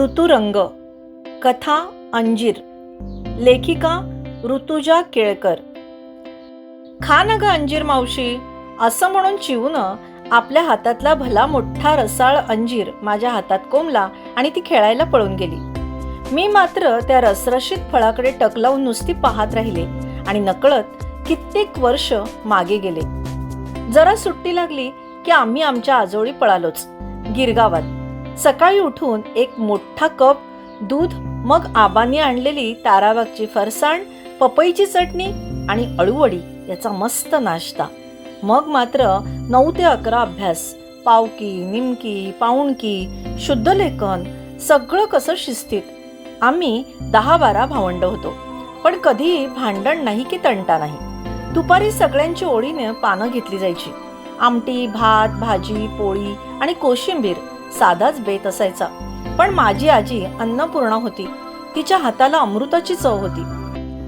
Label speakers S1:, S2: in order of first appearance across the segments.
S1: ऋतुरंग कथा अंजीर लेखिका ऋतुजा केळकर. खान ग अंजीर मावशी असं म्हणून चिवून आपल्या हातातला भला मोठा रसाळ अंजीर माझ्या हातात कोंबला आणि ती खेळायला पळून गेली. मी मात्र त्या रसरशीत फळाकडे टकलावून नुसती पाहत राहिले आणि नकळत कित्येक वर्ष मागे गेले. जरा सुट्टी लागली की आम्ही आमच्या आजोळी पळालोच गिरगावात. सकाळी उठून एक मोठा कप दूध मग आबांनी आणलेली ताराबागची फरसाण पपईची चटणी आणि अळूवडी याचा मस्त नाश्ता. मग मात्र नऊ ते अकरा अभ्यास पावकी निमकी पाऊणकी शुद्धलेखन सगळं कसं शिस्तीत. आम्ही दहा बारा भावंड होतो. पण कधी भांडण नाही की तंटा नाही. दुपारी सगळ्यांची ओळीने पानं घेतली जायची. आमटी भात भाजी पोळी आणि कोशिंबीर साधाच बेत असायचा. पण माझी आजी अन्नपूर्णा होती. तिच्या हाताला अमृताची चव होती.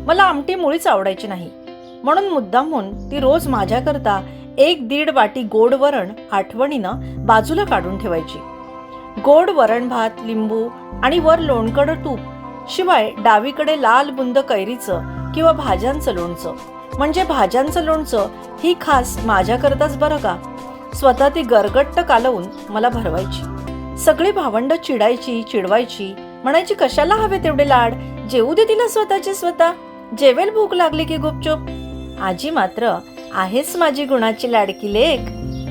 S1: मला आमटी मुळीच आवडायची नाही. म्हणून मुद्दामहून ती रोज माझ्याकरता एक दीड वाटी गोड वरण आठवणीनं बाजूला काढून ठेवायची. गोड वरण भात लिंबू आणि वर लोणकडं तूप शिवाय डावीकडे लाल बुंद कैरीचं किंवा भाज्यांचं लोणचं. म्हणजे भाज्यांचं लोणचं ही खास माझ्याकरताच बरं का? स्वतः ती गरगट्ट कालवून मला भरवायची. सगळी भावंड चिडायची चिडवायची. म्हणायची कशाला हवे तेवढे लाड? जेवू दे तिला स्वतःची स्वतः. जेवेल भूक लागली की गुपचूप. आजी मात्र आहेच माझी गुणाची लाडकी लेख.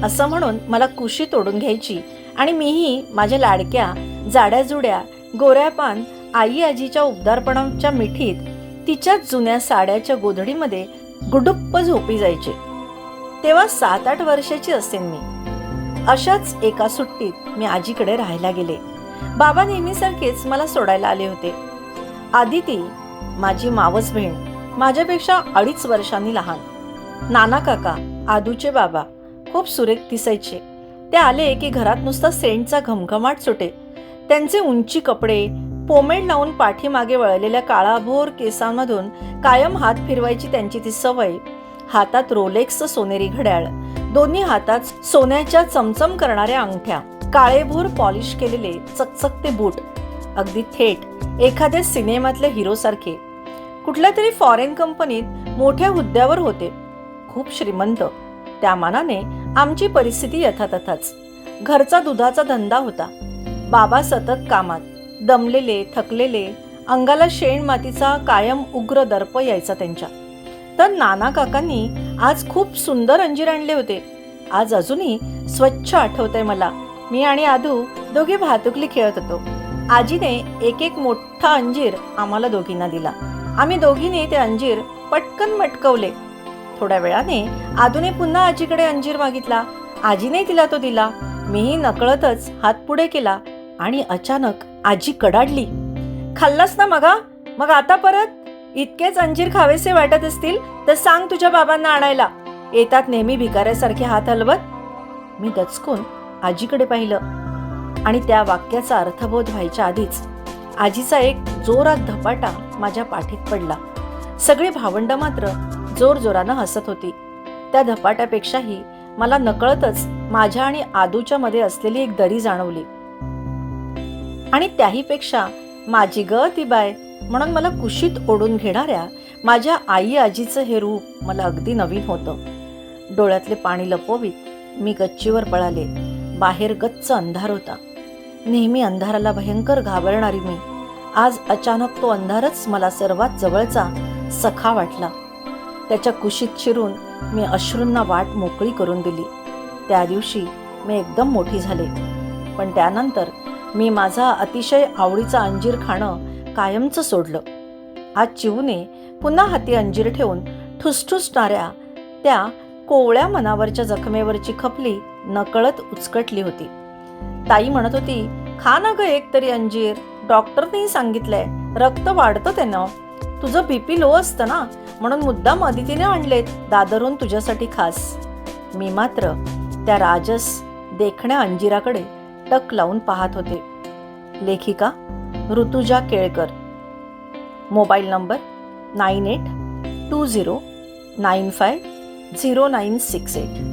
S1: असं म्हणून मला कुशी तोडून घ्यायची. आणि मीही माझ्या लाडक्या जाड्या जुड्या गोऱ्यापान आई आजीच्या उबदारपणाच्या मिठीत तिच्याच जुन्या साड्याच्या गोधडीमध्ये गुडुप्प झोपी जायचे. तेव्हा सात आठ वर्षाची असेन मी. अशाच एका सुट्टीत मी आजीकडे राहायला गेले. बाबा नेहमीसारखेच मला सोडायला आले होते. आदिती माझी मावस बहीण माझ्यापेक्षा अडीच वर्षांनी लहान. नाना काका आदूचे बाबा खूप सुरेख दिसायचे. ते आले की घरात नुसता सेंटचा घमघमाट सुटे. त्यांचे उंची कपडे पोमेड लावून पाठीमागे वळलेल्या काळाभोर केसांमधून कायम हात फिरवायची त्यांची ती सवय हातात रोलेक्स सोनेरी घड्याळ दोन्ही हातात सोन्याच्या चमचम करणाऱ्या अंगठ्या काळेभोर पॉलिश केलेले चकचकते बूट. अगदी थेट एखाद्या सिनेमातल्या हिरोसारखे. कुठल्या तरी फॉरेन कंपनीत मोठ्या हुद्द्यावर होते. खूप श्रीमंत. त्या मानाने आमची परिस्थिती यथातथाच. घरचा दुधाचा धंदा होता. बाबा सतत कामात. दमलेले थकलेले अंगाला शेण मातीचा कायम उग्र दर्प यायचा त्यांच्या. तर नाना काकांनी आज खूप सुंदर अंजीर आणले होते. आज अजूनही स्वच्छ आठवतंय मला. मी आणि आदू दोघे भातुकली खेळत होतो. आजीने एक एक मोठा अंजीर आम्हाला दोघींना दिला. आम्ही दोघींनी ते अंजीर पटकन मटकवले. थोड्या वेळाने आदूने पुन्हा आजीकडे अंजीर मागितला. आजीने तिला तो दिला. मीही नकळतच हात पुढे केला आणि अचानक आजी कडाडली. खाल्लास ना मगा? मग आता परत? इतकेच अंजीर खावेसे वाटत असतील तर सांग तुझ्या बाबांना आणायला. येतात नेहमी भिकाऱ्यासारखे हात हलवत. मी दचकून आजीकडे पाहिलं. आणि त्या वाक्याचा अर्थबोध व्हायच्या आधीच आजीचा एक जोरात धपाटा माझ्या पाठीत पडला. सगळी भावंड मात्र जोर जोरानं हसत होती. त्या धपाट्यापेक्षाही मला नकळतच माझ्या आणि आदूच्या मध्ये असलेली एक दरी जाणवली. आणि त्याहीपेक्षा माझी ग ती बाय म्हणून मला कुशीत ओढून घेणाऱ्या माझ्या आई आजीचं हे रूप मला अगदी नवीन होतं. डोळ्यातले पाणी लपवीत मी गच्चीवर पळाले. बाहेर गच्च अंधार होता. नेहमी अंधाराला भयंकर घाबरणारी मी. आज अचानक तो अंधारच मला सर्वात जवळचा सखा वाटला. त्याच्या कुशीत शिरून मी अश्रूंना वाट मोकळी करून दिली. त्या दिवशी मी एकदम मोठी झाले. पण त्यानंतर मी माझा अतिशय आवडीचा अंजीर खाणं कायमचं सोडलं. आज चिवूने पुन्हा हाती अंजीर ठेवून ठुसठुसणाऱ्या त्या कोवळ्या मनावरच्या जखमेवरची खपली नकळत उचकटली होती. ताई म्हणत होती खा ना ग एक तरी अंजीर. डॉक्टरनेही सांगितलंय रक्त वाढतं त्यानं. तुझं बीपी लो असतं ना म्हणून मुद्दाम अदितीने आणलेत दादरून तुझ्यासाठी खास. मी मात्र त्या राजस देखण्या अंजिराकडे टक लावून पाहत होते. लेखिका Rutuja Kelkar. Mobile number nine eight two zero nine five zero nine six eight.